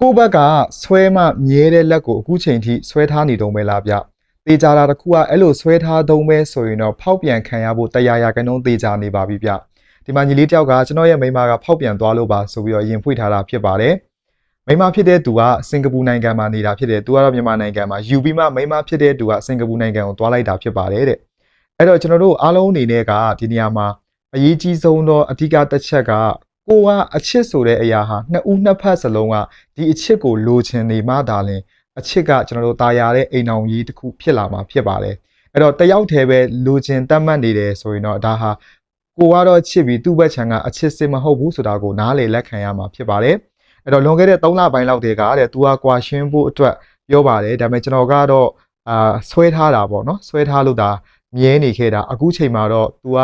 ကိုယ့်ဘက်ကဆွဲမှမြဲတဲ့လက်ကိုအခုချိန်ထိဆွဲထားနေတုံးပဲလားဗျတေချာတာတစ်ခုကအဲ့လိုဆွဲထားတုံးပဲဆိုရင်တော့ဖောက်ပြန်ခံရဖို့တရားရာခိုင်နှုန်းတေချာနေပါပြီဗျဒီမှာညီလေးတယောက်ကကျွန်တော်ရဲ့မိန်းမကဖောက်ပြန်သွားလို့ပါဆိုပြီးတော့ရင်ဖွင့်ထားတာဖြစ်ပါတယ်မိန်းမဖြစ်တဲ့သူကစင်ကာပူနိုင်ငံမှာနေတာဖြစ်တယ်သူကတော့မြန်မာနိုင်ငံမှာယူပြီးမှမိန်းမဖြစ်တဲ့သူကစင်ကာပူနိုင်ငံကိုသွားလိုက်တာဖြစ်ပါတယ်တဲ့အဲ့တော့ကျွန်တော်တို့အားလုံးအနေနဲ့ကဒီနေရာမှာအရေးကြီးဆုံးသောအဓိကတစ်ချက်က ကိုကအချစ်ဆိုတဲ့အရာဟာနှစ်ဦးနှစ်ဖက်စလုံးကဒီအချစ်ကိုလိုချင်နေမှသာလျှင်အချစ်ကကျွန်တော်တို့တာယာတဲ့အိမ်အောင်ကြီးတစ်ခုဖြစ်လာမှာဖြစ်ပါတယ်အဲ့တော့တယောက်တည်းပဲလိုချင်တတ်မှတ်နေတယ်ဆိုရင်တော့ဒါဟာကိုကတော့ချစ်ပြီးသူ့ဘက်ခြံကအချစ်စစ်မဟုတ်ဘူးဆိုတာကိုနားလေလက်ခံရမှာဖြစ်ပါတယ်အဲ့တော့လွန်ခဲ့တဲ့3လပိုင်းလောက်တည်းကတဲ့သူကကွာရှင်းဖို့အတွက်ပြောပါတယ်ဒါပေမဲ့ကျွန်တော်ကတော့အာဆွဲထားတာပေါ့နော်ဆွဲထားလို့ဒါမြဲနေခဲ့တာအခုချိန်မှာတော့ तू က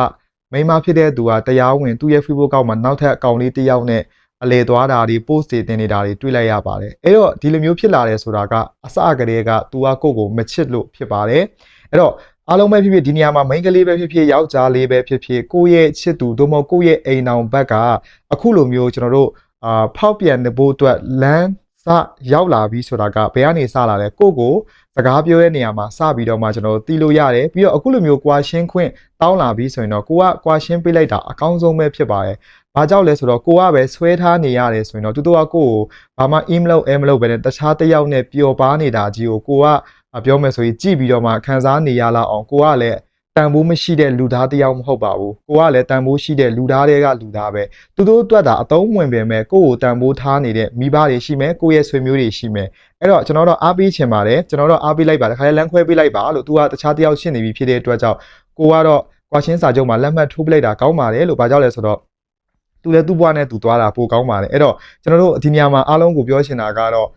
မိန်းမဖြစ်တဲ့သူကတရားဝင်သူ့ရဲ့ Facebook ကောက်မှာနောက်ထပ်အကောင့်လေးတစ်ယောက်နဲ့အလေသွားတာတွေ post တွေတင်နေတာတွေတွေ့လိုက်ရပါတယ်အဲ့တော့ဒီလိုမျိုးဖြစ်လာတယ်ဆိုတာကအစကတည်းက तू ကကိုယ့်ကိုမချစ်လို့ဖြစ်ပါတယ်အဲ့တော့အားလုံးပဲဖြစ်ဖြစ်ဒီနေရာမှာမိန်းကလေးပဲဖြစ်ဖြစ်ယောက်ျားလေးပဲဖြစ်ဖြစ်ကိုယ့်ရဲ့ချစ်သူသို့မဟုတ်ကိုယ့်ရဲ့အိမ်အောင်ဘက်ကအခုလိုမျိုးကျွန်တော်တို့အာဖောက်ပြန်နေဖို့အတွက်လမ်း စရောက်လာပြီဆိုတာကဘယ်ကနေစလာလဲကိုယ့်ကိုစကားပြောတဲ့နေရာမှာစပြီးတော့မှကျွန်တော်တို့တီးလို့ရတယ်ပြီးတော့အခုလိုမျိုးကွာရှင်းခွင့်တောင်းလာပြီဆိုရင်တော့ကိုကကွာရှင်းပေးလိုက်တာအကောင်းဆုံးပဲဖြစ်ပါတယ်။ဘာကြောင့်လဲဆိုတော့ကိုကပဲဆွဲထားနေရတယ်ဆိုရင်တော့တူတူကကိုကိုဘာမှ email လုပ် email လုပ်ပဲနဲ့တခြားတစ်ယောက်နဲ့ပျော်ပါနေတာကြီးကိုကိုကပြောမယ်ဆိုရင်ကြည့်ပြီးတော့မှခံစားနေရလောက်အောင်ကိုကလည်း တန်ဖိုးမရှိတဲ့လူသားတစ်ယောက်မဟုတ်ပါဘူး။ကိုကလည်းတန်ဖိုးရှိတဲ့လူသားတွေကလူသားပဲ။သူတို့အတွက်ဒါအသုံးဝင်ပေမဲ့ကိုကိုတန်ဖိုးထားနေတဲ့မိဘတွေရှိမယ်ကိုရဲ့ဆွေမျိုးတွေရှိမယ်။အဲ့တော့ကျွန်တော်တို့အားပေးချင်ပါတယ်ကျွန်တော်တို့အားပေးလိုက်ပါတခါလေးလမ်းခွဲပေးလိုက်ပါလို့သူကတခြားတစ်ယောက်ရှင်းနေပြီဖြစ်တဲ့အတွက်ကြောင့်ကိုကတော့ကွာရှင်းစာချုပ်မှာလက်မှတ်ထိုးပလိုက်တာကောင်းပါတယ်လို့ဘာကြောင့်လဲဆိုတော့သူလည်းသူ့ဘဝနဲ့သူသွားတာပိုကောင်းပါတယ်အဲ့တော့ကျွန်တော်တို့ဒီနေရာမှာအားလုံးကိုပြောချင်တာကတော့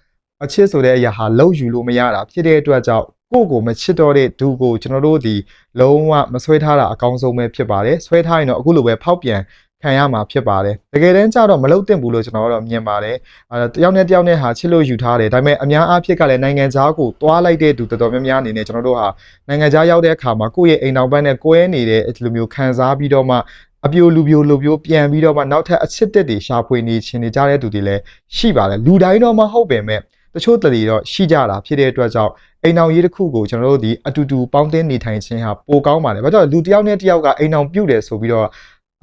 အချစ်ဆိုတဲ့အရာဟာလောက်ယူလို့မရတာဖြစ်တဲ့အတွက်ကြောင့် ကိုယ့်ကိုမချစ်တော့တဲ့ဒူကိုကျွန်တော်တို့ဒီလုံးဝမဆွဲထားတာအကောင်းဆုံးပဲဖြစ်ပါတယ်ဆွဲထားရင်တော့အခုလိုပဲဖောက်ပြန်ခံရမှာဖြစ်ပါတယ်တကယ်တမ်းကျတော့မလုတ်တင်ဘူးလို့ကျွန်တော်တို့မြင်ပါတယ်အဲတယောက်နဲ့တယောက်နဲ့ဟာချစ်လို့ယူထားတယ်ဒါပေမဲ့အများအားဖြင့်ကလည်းနိုင်ငံသားကိုတွားလိုက်တဲ့သူတော်တော်များများအနေနဲ့ကျွန်တော်တို့ဟာနိုင်ငံသားရောက်တဲ့အခါမှာကိုယ့်ရဲ့အိမ်တော်ပန်းနဲ့ကွဲနေတဲ့ဒီလိုမျိုးခံစားပြီးတော့မှအပြိုလူပြိုလူပြိုပြန်ပြီးတော့မှနောက်ထပ်အချစ်တက်တွေရှာဖွေနေခြင်းနေကြတဲ့သူတွေလည်းရှိပါတယ်လူတိုင်းတော့မဟုတ်ပေမဲ့ တချို့တလေတော့ရှိကြတာဖြစ်တဲ့အတွက်ကြောင့်အိမ်အောင်ရေးတစ်ခုကိုကျွန်တော်တို့ဒီအတူတူပေါင်းတင်နေထိုင်ခြင်းဟာပိုကောင်းပါတယ်။ဘာကြောင့်လဲလူတစ်ယောက်နဲ့တစ်ယောက်ကအိမ်အောင်ပြုတ်တယ်ဆိုပြီးတော့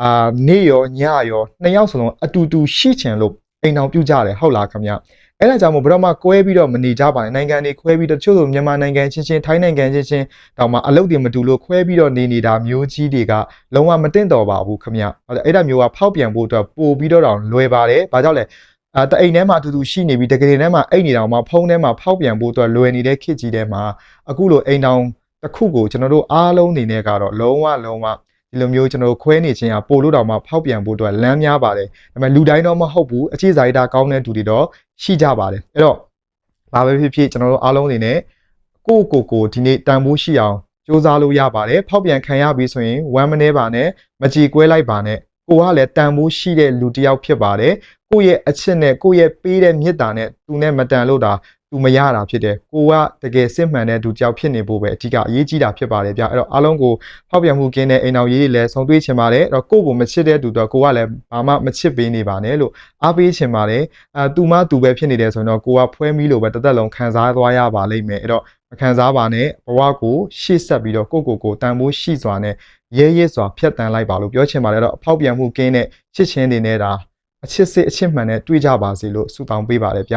အာနေ့ရောညရောနှစ်ယောက်စလုံးအတူတူရှိချင်လို့အိမ်အောင်ပြုတ်ကြတယ်ဟုတ်လားခင်ဗျ။အဲ့ဒါကြောင့်မို့ဘယ်တော့မှကွဲပြီးတော့မနေကြပါနဲ့နိုင်ငံတွေခွဲပြီးတော့တချို့ဆိုမြန်မာနိုင်ငံချင်းချင်းထိုင်းနိုင်ငံချင်းချင်းတောင်မှအလုပ်တွေမတူလို့ခွဲပြီးတော့နေနေတာမျိုးကြီးတွေကလုံးဝမတင်တော်ပါဘူးခင်ဗျ။ဟုတ်တယ်အဲ့ဒါမျိုးကဖောက်ပြန်ဖို့အတွက်ပို့ပြီးတော့တောင်လွယ်ပါတယ်။ဘာကြောင့်လဲ အဲတအိမ်ထဲမှာအတူတူရှိနေပြီးတကယ်ထဲမှာအိတ်နေတောင်မှဖုန်းထဲမှာဖောက်ပြန်ဖို့အတွက်လွယ်နေတဲ့ခေတ်ကြီးထဲမှာအခုလိုအိမ်တောင်တစ်ခုကိုကျွန်တော်တို့အားလုံးအနေနဲ့ကတော့လုံးဝလုံးဝဒီလိုမျိုးကျွန်တော်တို့ခွဲနေခြင်းဟာပို့လို့တောင်မှဖောက်ပြန်ဖို့အတွက်လမ်းများပါတယ်ဒါပေမဲ့လူတိုင်းတော့မဟုတ်ဘူးအခြေစာရိတာကောင်းတဲ့သူတွေတော့ရှိကြပါတယ်အဲ့တော့ဘာပဲဖြစ်ဖြစ်ကျွန်တော်တို့အားလုံးအနေနဲ့ကိုယ့်ကိုယ်ကိုဒီနေ့တန်ဖိုးရှိအောင်စူးစမ်းလို့ရပါတယ်ဖောက်ပြန်ခံရပြီဆိုရင်ဝမ်းမနေပါနဲ့မကြည်ကွဲလိုက်ပါနဲ့ကိုကလည်းတန်ဖိုးရှိတဲ့လူတစ်ယောက်ဖြစ်ပါတယ် ကိုယ့်ရဲ့အချစ်နဲ့ကိုယ့်ရဲ့ပေးတဲ့မေတ္တာနဲ့သူနဲ့မတန်လို့တာသူမရတာဖြစ်တယ်ကိုကတကယ်စစ်မှန်တဲ့သူတစ်ယောက်ဖြစ်နေဖို့ပဲအဓိကအရေးကြီးတာဖြစ်ပါတယ်ဗျအဲ့တော့အားလုံးကိုဖောက်ပြန်မှုကင်းတဲ့အိမ်တော်ရေးတွေလည်းဆုံတွေ့ချင်ပါတယ်အဲ့တော့ကိုယ့်ကိုမချစ်တဲ့သူတော့ကိုကလည်းဘာမှမချစ်ပေးနေပါနဲ့လို့အားပေးချင်ပါတယ်အဲသူမှသူပဲဖြစ်နေတယ်ဆိုရင်တော့ကိုကဖွဲမီးလို့ပဲတစ်သက်လုံးခံစားသွားရပါလိမ့်မယ်အဲ့တော့မခံစားပါနဲ့ဘဝကိုရှေ့ဆက်ပြီးတော့ကိုယ့်ကိုယ်ကိုတန်ဖိုးရှိစွာနဲ့ရဲရဲစွာဖြတ်တန်းလိုက်ပါလို့ပြောချင်ပါတယ်အဲ့တော့အဖောက်ပြန်မှုကင်းတဲ့ချစ်ချင်းတွေနဲ့ဒါ အချစ်စစ်အချစ်မှန်နဲ့တွေ့ကြပါစေလို့ဆုတောင်းပေးပါတယ်ဗျ